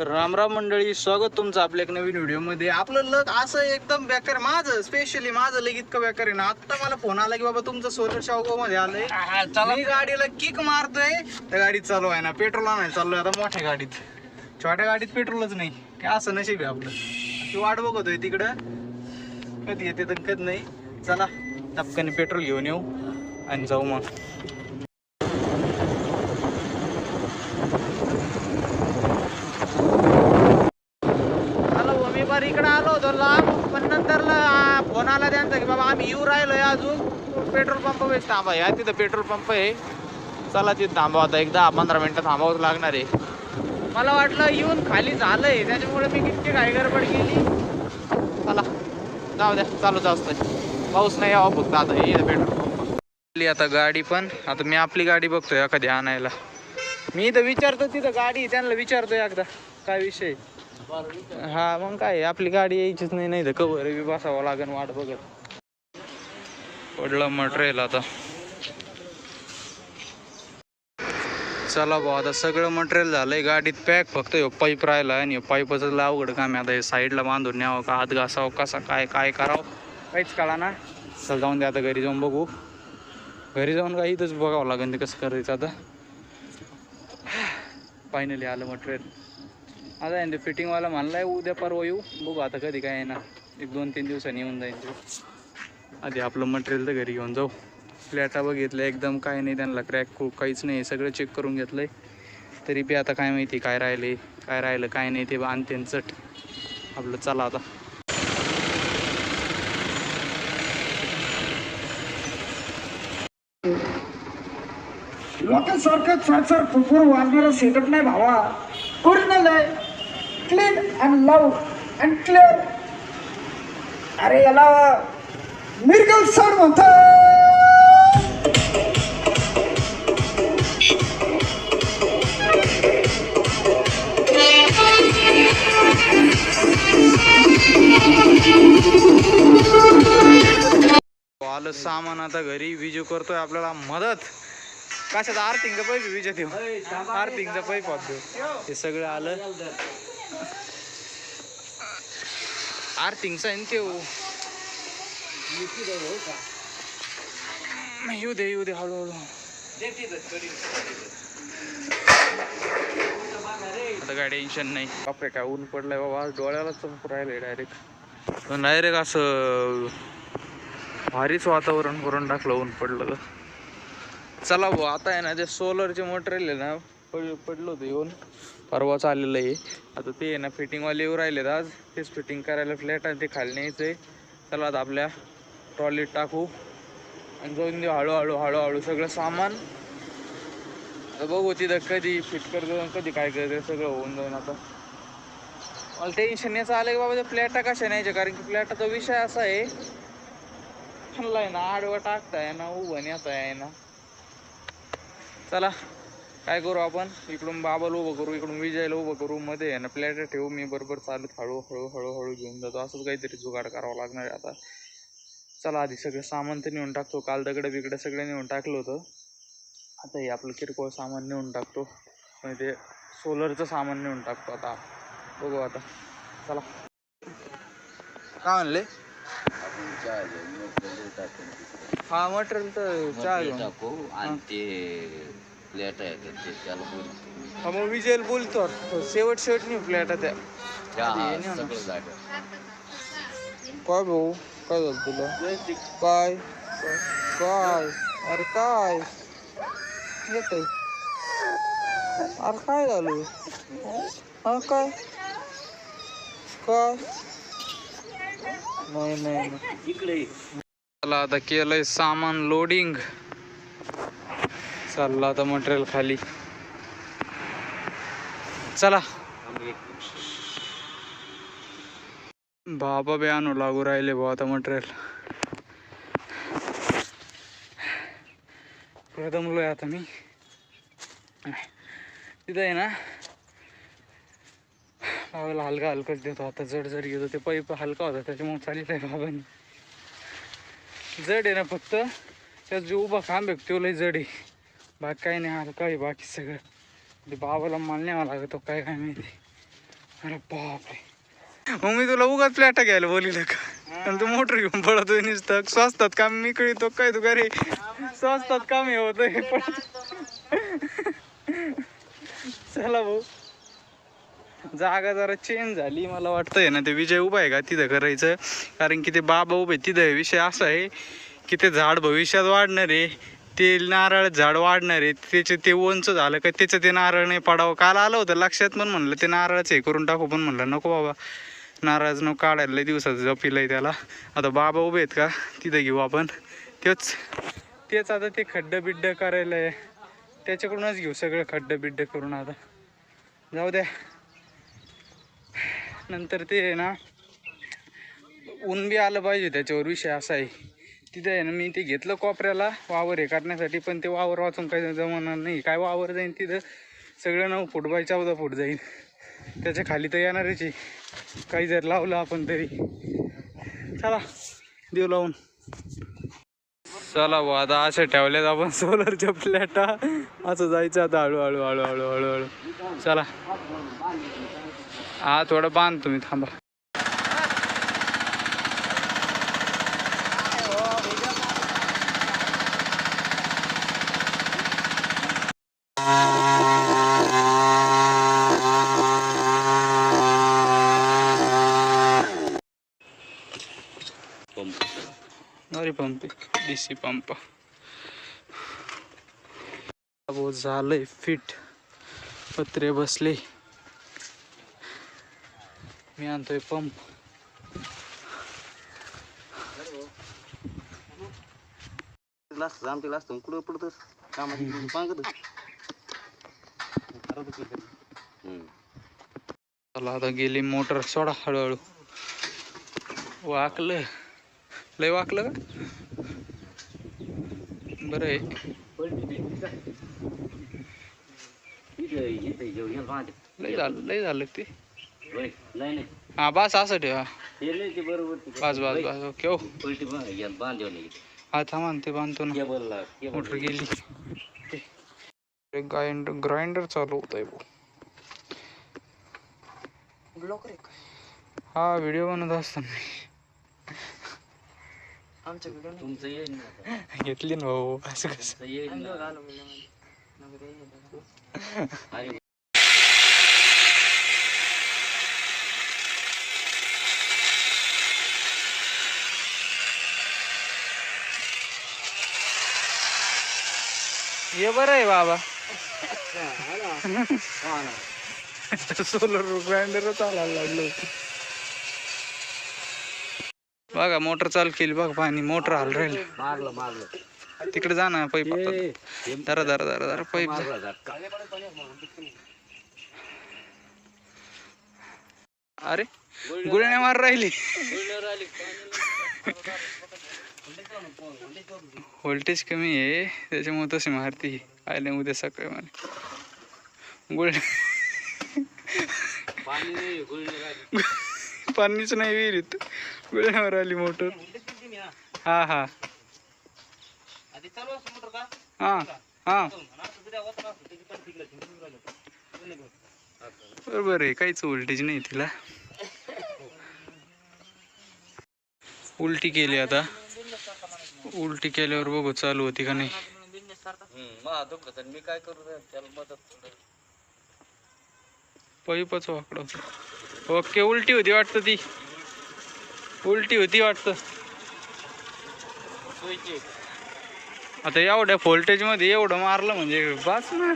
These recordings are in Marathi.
तर रामराम मंडळी स्वागत तुमचं आपल्या एक नवीन व्हिडिओमध्ये. आपलं लग असं एकदम बेकार. माझं स्पेशली माझं लग इतकं बेकार आहे ना आता मला फोन आला की बाबा तुमचं सोलर शावगावमध्ये आलंय मी गाडीला किक मारतोय. त्या गाडीत चालू आहे ना पेट्रोल आणायला चाललोय आता मोठ्या गाडीत. छोट्या गाडीत पेट्रोलच नाही. काय असं नशीब आहे आपलं. ती वाट बघतोय तिकडं. कधी येते तर कधी नाही. चला टपकाने पेट्रोल घेऊन येऊ आणि जाऊ मग आलो हो, मी बरं इकडे आलो होतो लांब पण नंतर फोन आला त्यांचा की बाबा आम्ही येऊ राहिलोय अजून पेट्रोल पंप वेळेस थांबा. या तिथं पेट्रोल पंप आहे. चला तिथं थांबा आता. एक दहा पंधरा मिनटं थांबावंच लागणार आहे. मला वाटलं येऊन खाली झालंय. त्याच्यामुळे मी किती काय गडबड केली. चला. जाऊ द्या. चालूच असतंय. पाऊस नाही यावा फक्त आता. हे इथं पेट्रोल पंप. आता गाडी पण. आता मी आपली गाडी बघतोय एखादी आणायला. मी इथं विचारतो तिथं गाडी त्यांना विचारतो एकदा. काय विषय हा मग काय आपली गाडी यायचीच नाही. नाही तर कवर बी बसावं लागेल वाट बघत. पडलं मटेरियल आता. चला भाऊ आता सगळं मटेरियल झालंय गाडीत पॅक फक्त ह्यो पाईप राहिला आणि पाईपच पाईपचं अवघड काम आहे. आता हे साईडला बांधून न्यावं का हात घासावं कसा काय काय करावं काहीच कळा ना चल जाऊन द्या आता घरी जाऊन बघू. घरी जाऊन काही इथंच बघावं लागेल ते कसं करायचं आता. फायनली आलं मटेरियल. आता आहे ते फिटिंगवाला म्हणलाय उद्या परवा येऊ. बघू आता कधी काय येणार. एक दोन तीन दिवसांनी येऊन जाईल ते. आधी आपलं मटेरियल तर घरी घेऊन जाऊ. फ्लॅटा बघितलं एकदम काय नाही त्यांना क्रॅक खूप काहीच नाही सगळं चेक करून घेतलंय. तरी बी आता काय माहिती काय राहिले काय राहिलं काय नाही ते आणते चट. आपलं चला आता. लोकांसारखं चार फुफूर वाजणारा सेटअप नाही भावा. ओरिजिनल आहे. Clean and love and clear अरे याला मिरगल साऊंड म्हणतात आलं सामान आता घरी विजू करतोय आपल्याला मदत. कशात आर्थिंगचा पैप विजय देऊ? आर्थिंगचा पैप देऊ. हे सगळं आलं. आर्थिंगचा आहे ना ते येऊ दे येऊ दे हळूहळू. आता काय टेन्शन नाही. बापरे काय ऊन पडलंय बाबा. डोळ्याला चमकू राहिलंय डायरेक्ट पण डायरेक्ट असं भारीच वातावरण करून टाकलं ऊन पडलं चला भाऊ आता आहे ना ते सोलरचे मटेरियल आहे ना पड पडलं होतं येऊन. परवाच आलेलं आहे. आता ते आहे ना फिटिंगवाले येऊ राहिलेत आज. तेच फिटिंग करायला फ्लॅट आहे ते खाली न्यायचं आहे चला आता आपल्या ट्रॉलीत टाकू. आणि जाऊन देऊ हळूहळू हळूहळू सगळं सामान. आता बघू तिथं कधी फिट करतो कधी काय करते सगळं होऊन जाईल आता. मला टेन्शन याचं आलं की बाबा त्या प्लॅटा कशा न्यायच्या कारण की प्लॅटाचा विषय असा आहे. आहे ना आडवं टाकताय ना उभं नेताय आहे ना चला काय करू आपण? इकडून बाबाला उभं करू इकडून विजयला उभं करू. मध्ये आहे ना प्लॅट ठेवू मी. बरोबर चालत हळू हळू हळू हळू घेऊन जातो. असंच काहीतरी जुगाड करावा लागणार आहे आता. चला आधी सगळं सामान तर नेऊन टाकतो. काल दगडं बिगडं सगळं नेऊन टाकलं होतं. आता हे आपलं किरकोळ सामान नेऊन टाकतो. म्हणजे ते सोलरचं सामान नेऊन टाकतो आता. बघू आता. चला. काय म्हणले? हा मटेरियल तर चहा घेऊन. टाकू आणि ते प्लेट आहे ते त्याला हा मग विजयल बोलतो. शेवट शेवट नाही फ्लॅट त्या चहा आधी ये ना. सगळं जागा काय भाऊ? काय झालं तुला? काय? काय? अरे काय? येत अरे काय झालं? हा काय? काय? नाही नाही इकडे चला आता केलंय सामान लोडिंग चाललं आता मटेरियल खाली. चला. बाबा बे आणू लागू राहिले भाऊ आता मटेरियल प्रथमलोय आता मी. तिथं आहे ना बाबाला हलका हलकाच देतो. आता जड जड घेतो ते पाईप हलका होता त्याच्यामुळे चालित आहे बाबांनी. जड आहे ना फक्त त्यात जो उभा खांब आहे तो लय जड आहे. बाकी काही नाही हलका आहे बाकी सगळं. ते बाबाला माल न्यावा लागतो काय काय माहिती. अरे बापरे. मग मी तुला उगाच प्लॅटा घ्यायला बोलिलं का? आणि तू मोटर घेऊन पडतोय निसत. स्वस्तात काम मी कळतो काय तू रे स्वस्तात काम हे होतंय. चला भाऊ. जागा जरा चेंज झाली मला वाटतंय ना. ते विजय उभा आहे का? तिथं करायचं. कारण की ते बाबा उभे तिथं विषय असा आहे की ते झाड भविष्यात वाढणार आहे. ते नारळ झाड वाढणार आहे त्याचे ते उंच झालं का त्याचं ते नारळ नाही पडावं. काल आलं होतं लक्षात पण म्हणलं ते नारळच हे करून टाकू पण म्हणलं नको बाबा. नारळच नको काढायला लय दिवसाचं जपिलंय त्याला. आता बाबा उभे आहेत का? तिथं घेऊ आपण. तेच तेच आता ते खड्डं बिड्डं करायला आहे त्याच्याकडूनच घेऊ सगळं खड्डं बिड्डं करून आता. जाऊ द्या. नंतर ते आहे ना ऊन बी आलं पाहिजे त्याच्यावर विषय असा आहे. तिथे आहे ना मी ते घेतलं कोपऱ्याला वावर हे करण्यासाठी पण ते वावर वाचून काही जमणार नाही. काय वावर जाईन तिथं? सगळं नऊ फूट बाय चौदा फूट जाईल त्याच्याखाली तर येणारच आहे. काही जर लावलं आपण तरी. चला देऊ लावून. चला भाऊ आता अशा ठेवल्यात आपण सोलरच्या प्लॅटा असं जायचं आता हळूहळू हळूहळू हळूहळू चला. हा थोडं बांध तुम्ही थांबा पंप अरे पंप डी सी पंप झालंय फिट पत्रे बसले. मी आणतोय पंप लास्ट आमच्या लास्ट कुठं पडतस कामाची सांगत चला आता गेली मोटर सोडा हळूहळू. वाकलं. लय वाकलं का? बरं आहे. लय झालं लय झालं ते. हा बस असं ठेवा. बरोबर बस बस बस ओके हो. हा थांबा ते बांधतो ना. मोटर गेली. ग्राइंडर ग्राइंडर चालू होत आहे हा व्हिडिओ बनवत असताना. आमच्या व्हिडिओ तुमचं येईल ना आता. घेतली ना भाऊ असं कसं? तुमचं येईल ना. घालून नगर अरे ये बरं आहे बाबा. सोलर ग्राइंडर चालायला लागलो. बघा मोटर चालू केली बघ पाणी मोटर हाल राहील. मारलं मारलं तिकडे जा ना पाईप दरा दरा दरा दरा पाईप अरे गुळण्या मार राहिली. व्होल्टेज कमी आहे त्याच्यामुळे तशी मारती. आले उद्या सकाळी मला. गुळ पाणीच नाही विहिरीत. गुळण्यावर आली मोटर. हा हा. हा हा. बरोबर आहे काहीच उलटीच नाही तिला. उलटी केली आता. उलटी केल्यावर बघू चालू होती का नाही. हम्म, मा मी काय करू त्याला मदत वाकडं. ओके उलटी होती वाटतं ती. उलटी होती वाटतं. आता एवढ्या फोल्टेजमध्ये एवढं मारलं म्हणजे बस ना.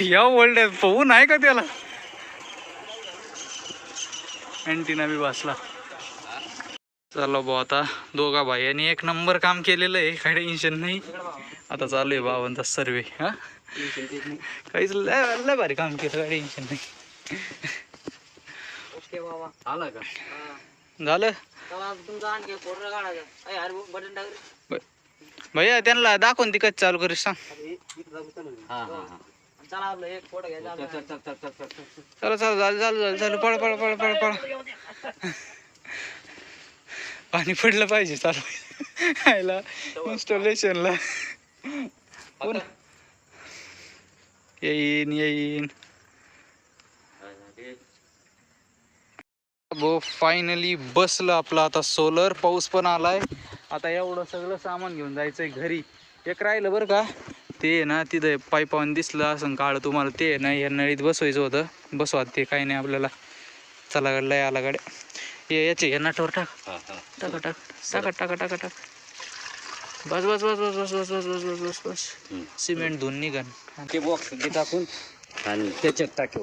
या वोल्टेज पोहून आहे का त्याला? अँटीना बी बसला. चला भाऊ आता दोघा भाई एक नंबर काम केलेलं आहे. काही टेन्शन नाही. आता चालू आहे भावांचा सर्वे हा? काहीच लय लय भारी काम केलं काही टेन्शन नाही. ओके बाबा. आला का? झालं? तेव्हा तुमचा आणखी फोटो काढायचा. अरे अरे बटन टाक रे. भैया त्यांना दाखवून ती कधी चालू करीस सांग. अरे, इथं जाऊन चला. हा हा हा. चला आपलं एक फोटो घ्यायचा चल, चल, चल, चल, चल, चल, चल. चला चला झालं झालं झालं झालं. पळ पळ पळ पळ पळ. पाणी पडलं पाहिजे चालू आयला इन्स्टॉलेशनला कोण? येईन येईन. भाऊ फायनली बसलं आपलं आता सोलर पाऊस पण आलाय आता एवढं सगळं सामान घेऊन जायचंय घरी एक राहिलं बरं का ते आहे ना तिथं पाईपावून दिसलं असं काळ तुम्हाला ते आहे ना या नळीत बसवायचं होतं बसवा ते काही नाही आपल्याला चला गाडला आला गाड्या ये याचे या नाटावर टाक टाका टाक टाका टाका टाका टाक बस बस बस बस बस बस बस बस बस बस बस सिमेंट धुवून निघन ते बॉक्स टाकून आणि त्याच्यात टाकू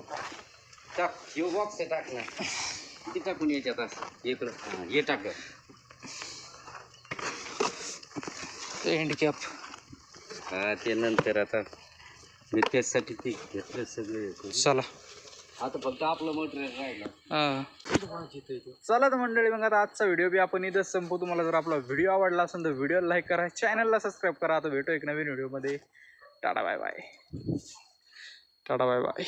टाक हे बॉक्स टाक ना ते टाकून याच्यात असं. इकडं हां हे टाक. हँडकॅप हा ते नंतर आता मी त्याच्यासाठी ते घेतलं सगळं चला. आता फक्त आपलं मटेरियल राहिलं. हा. चला तर मंडळी मग आता आजचा व्हिडिओ बी आपण इथंच संपू तुम्हाला जर आपला व्हिडिओ आवडला असेल तर व्हिडिओला लाईक करा. चॅनलला सबस्क्राईब करा. आता भेटू एक नवीन व्हिडिओमध्ये tata bye bye tata bye bye